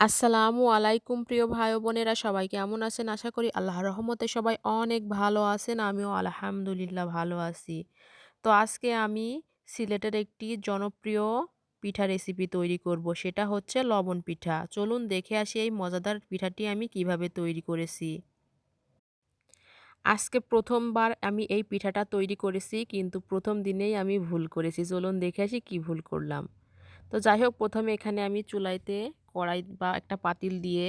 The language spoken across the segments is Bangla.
আসসালামু আলাইকুম প্রিয় ভাই বোনেরা, সবাই কেমন আছেন? আশা করি আল্লাহর রহমতে সবাই অনেক ভালো আছেন। আমিও আলহামদুলিল্লাহ ভালো আছি। তো আজকে আমি সিলেটের একটি জনপ্রিয় পিঠা রেসিপি তৈরি করব। সেটা হচ্ছে লবণ পিঠা। চলুন দেখে আসি এই মজাদার পিঠাটি আমি কীভাবে তৈরি করেছি। আজকে প্রথমবার আমি এই পিঠাটা তৈরি করেছি, কিন্তু প্রথম দিনেই আমি ভুল করেছি। চলুন দেখে আসি কী ভুল করলাম। তো যাই হোক, প্রথমে এখানে আমি চুলাইতে কড়াই বা একটা পাতিল দিয়ে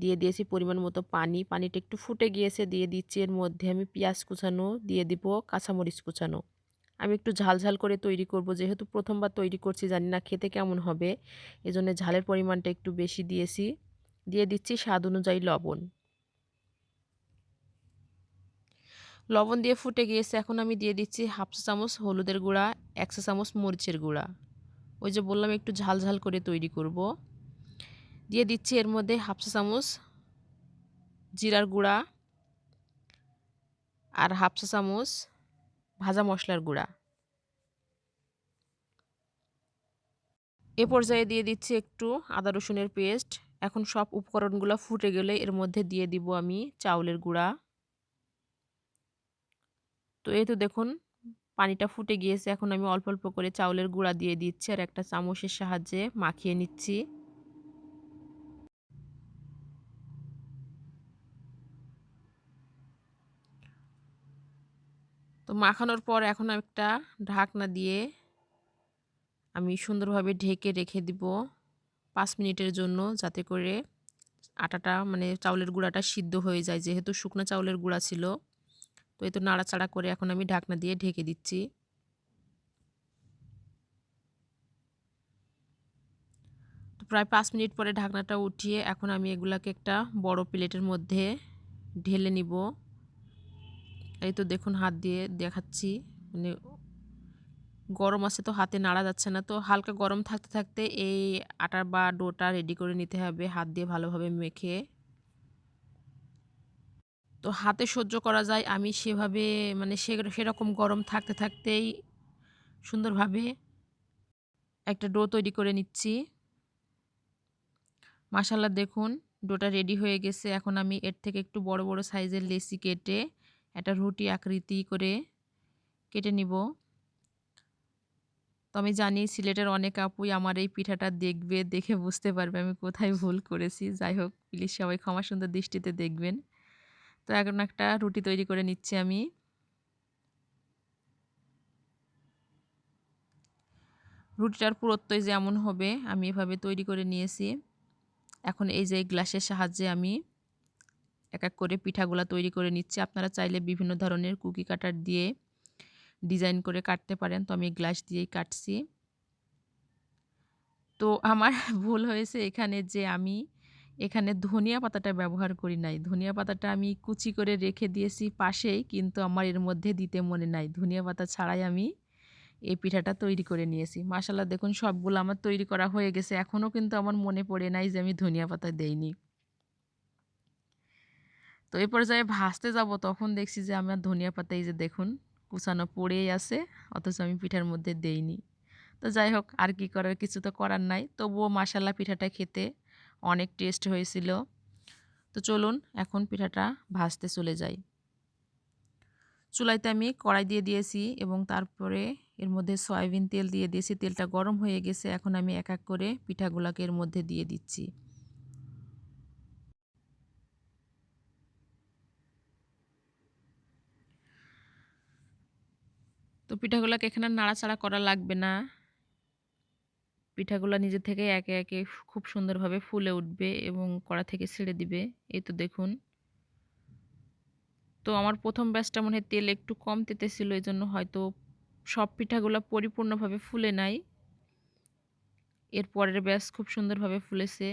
দিয়ে দিয়েছি পরিমাণ মতো পানি। পানিটা একটু ফুটে গিয়েছে, দিয়ে দিচ্ছি এর মধ্যে আমি পেঁয়াজ কুচানো, দিয়ে দিব কাঁচামরিচ কুচানো। আমি একটু ঝাল ঝাল করে তৈরি করব, যেহেতু প্রথমবার তৈরি করছি, জানি না খেতে কেমন হবে। এজন্য ঝালের পরিমাণটা একটু বেশি দিয়েছি। দিয়ে দিচ্ছি স্বাদ অনুযায়ী লবণ। লবণ দিয়ে ফুটে গিয়েছে, এখন আমি দিয়ে দিচ্ছি হাফ চা চামচ হলুদের গুঁড়া একশো চামচ মরিচের গুঁড়া। ওই যে বললাম, একটু ঝাল ঝাল করে তৈরি করব। দিয়ে দিচ্ছি এর মধ্যে হাফসা চামচ জিরার গুঁড়া আর হাফসা চামচ ভাজা মশলার গুঁড়া। এ পর্যায়ে দিয়ে দিচ্ছি একটু আদা রসুনের পেস্ট। এখন সব উপকরণগুলো ফুটে গেলে এর মধ্যে দিয়ে দিব আমি চাউলের গুঁড়া। তো এই তো দেখুন পানিটা ফুটে গিয়েছে। এখন আমি অল্প অল্প করে চাউলের গুঁড়া দিয়ে দিচ্ছি আর একটা চামচের সাহায্যে মাখিয়ে নিচ্ছি। তো মাখানোর পর এখন একটা ঢাকনা দিয়ে আমি সুন্দরভাবে ঢেকে রেখে দিব পাঁচ মিনিটের জন্য যাতে করে আটাটা মানে চাউলের গুঁড়াটা সিদ্ধ হয়ে যায়। যেহেতু শুকনো চাউলের গুঁড়া ছিল। তো এই তো নাড়াচাড়া করে এখন আমি ঢাকনা দিয়ে ঢেকে দিচ্ছি। তো প্রায় পাঁচ মিনিট পরে ঢাকনাটা উঠিয়ে এখন আমি এগুলাকে একটা বড় প্লেটের মধ্যে ঢেলে নিব। এই তো দেখুন হাত দিয়ে দেখাচ্ছি মানে গরম আছে তো হাতে নাড়া যাচ্ছে না, তো হালকা গরম থাকতে থাকতে এই আটার বা ডোটা রেডি করে নিতে হবে, হাত দিয়ে ভালোভাবে মেখে। তো হাতে সহ্য করা যায়, আমি সেভাবে মানে সে, সেরকম গরম থাকতে থাকতেই সুন্দরভাবে একটা ডো তৈরি করে নিচ্ছি। মাসাল্লা দেখুন, ডোটা রেডি হয়ে গেছে। এখন আমি এর থেকে একটু বড় বড় সাইজের লেসি কেটে একটা রুটি আকৃতি করে কেটে নিব। তো আমি জানি সিলেটের অনেক আপুই আমার এই পিঠাটা দেখবে, দেখে বুঝতে পারবে আমি কোথায় ভুল করেছি। যাই হোক প্লিজ সবাই ক্ষমা সুন্দর দৃষ্টিতে দেখবেন। তো এখন একটা রুটি তৈরি করে নিচ্ছি আমি। রুটিটার পুরোত্বই যেমন হবে, আমি এভাবে তৈরি করে নিয়েছি। এখন এই যে গ্লাসের সাহায্যে আমি এক এক করে পিঠাগুলা তৈরি করে নিচ্ছি। আপনারা চাইলে বিভিন্ন ধরনের কুকি কাটার দিয়ে ডিজাইন করে কাটতে পারেন। তো আমি গ্লাস দিয়েই কাটছি। তো আমার ভুল হয়েছে এখানে যে আমি এখানে ধনিয়া পাতাটা ব্যবহার করি নাই। ধনিয়া পাতাটা আমি কুচি করে রেখে দিয়েছি পাশেই, কিন্তু আমার এর মধ্যে দিতে মনে নাই। ধনিয়া পাতা ছাড়াই আমি এই পিঠাটা তৈরি করে নিয়েছি। মাসাল্লাহ দেখুন সবগুলো আমার তৈরি করা হয়ে গেছে। এখনও কিন্তু আমার মনে পড়ে নাই যে আমি ধনিয়া পাতা দেইনি। তো এই পর্যায়ে ভাসতে যাব, তখন দেখছি যে আমার ধনিয়া পাতা এই যে দেখুন, কুচানো পড়েই আছে, অথচ আমি পিঠার মধ্যে দেইনি। তো যাই হোক, আর কি করার, কিছু তো করার নাই। তবুও মাসাল্লা পিঠাটা খেতে অনেক টেস্ট হয়েছিল। তো চলুন এখন পিঠাটা ভাজতে চলে যাই। চুলাইতে আমি কড়াই দিয়ে দিয়েছি এবং তারপরে এর মধ্যে সয়াবিন তেল দিয়ে দিয়েছি। তেলটা গরম হয়ে গেছে, এখন আমি এক এক করে পিঠাগুলাকে এর মধ্যে দিয়ে দিচ্ছি। তো পিঠাগুলোকে এখানে নাড়াচাড়া করা লাগবে না। পিঠাগুলো নিজে থেকে একে একে খুব সুন্দরভাবে ফুলে উঠবে এবং কড়া থেকে ছেড়ে দিবে। এই তো দেখুন। তো আমার প্রথম ব্যাচটা মনে হয় তেল একটু কম তেতেছিল এই জন্য হয়তো সব পিঠাগুলো পরিপূর্ণভাবে ফুলে নাই। এর পরের ব্যাস খুব সুন্দরভাবে ফুলেছে।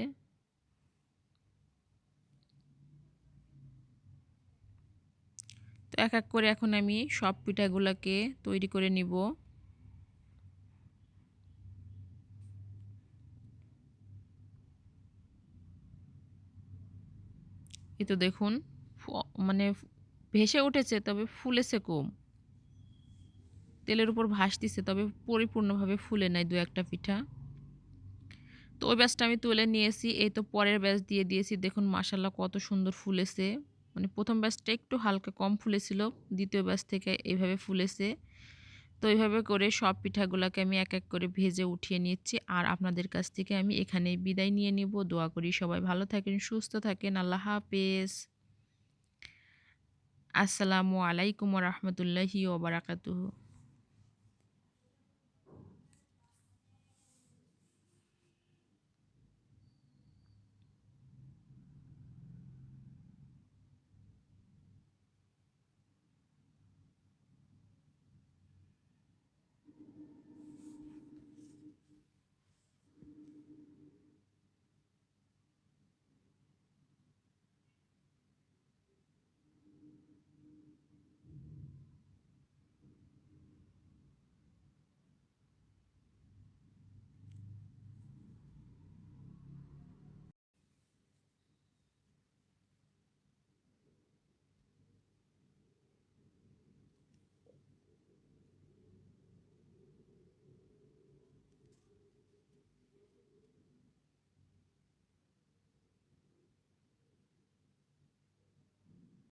তো এক এক করে এখন আমি সব পিঠাগুলোকে তৈরি করে নিব। এই তো দেখুন মানে ভেসে উঠেছে, তবে ফুলেছে কম। তেলের উপর ভাসতিছে, তবে পরিপূর্ণভাবে ফুলে নাই দু একটা পিঠা। তো ওই ব্যাচটা আমি তুলে নিয়েছি, এই তো পরের ব্যাচ দিয়ে দিয়েছি। দেখুন মাসাল্লাহ কত সুন্দর ফুলেছে। মানে প্রথম ব্যাচটা একটু হালকা কম ফুলেছিল, দ্বিতীয় ব্যাচ থেকে এইভাবে ফুলেছে। তো এইভাবে করে সব পিঠাগুলোকে আমি এক এক করে ভেজে উঠিয়ে নিচ্ছি। আর আপনাদের কাছ থেকে আমি এখানে বিদায় নিয়ে নিব। দোয়া করি সবাই ভালো থাকেন, সুস্থ থাকেন। আল্লাহ হাফেজ। আসসালামু আলাইকুম রহমতুল্লাহি ওবরাকাতুহু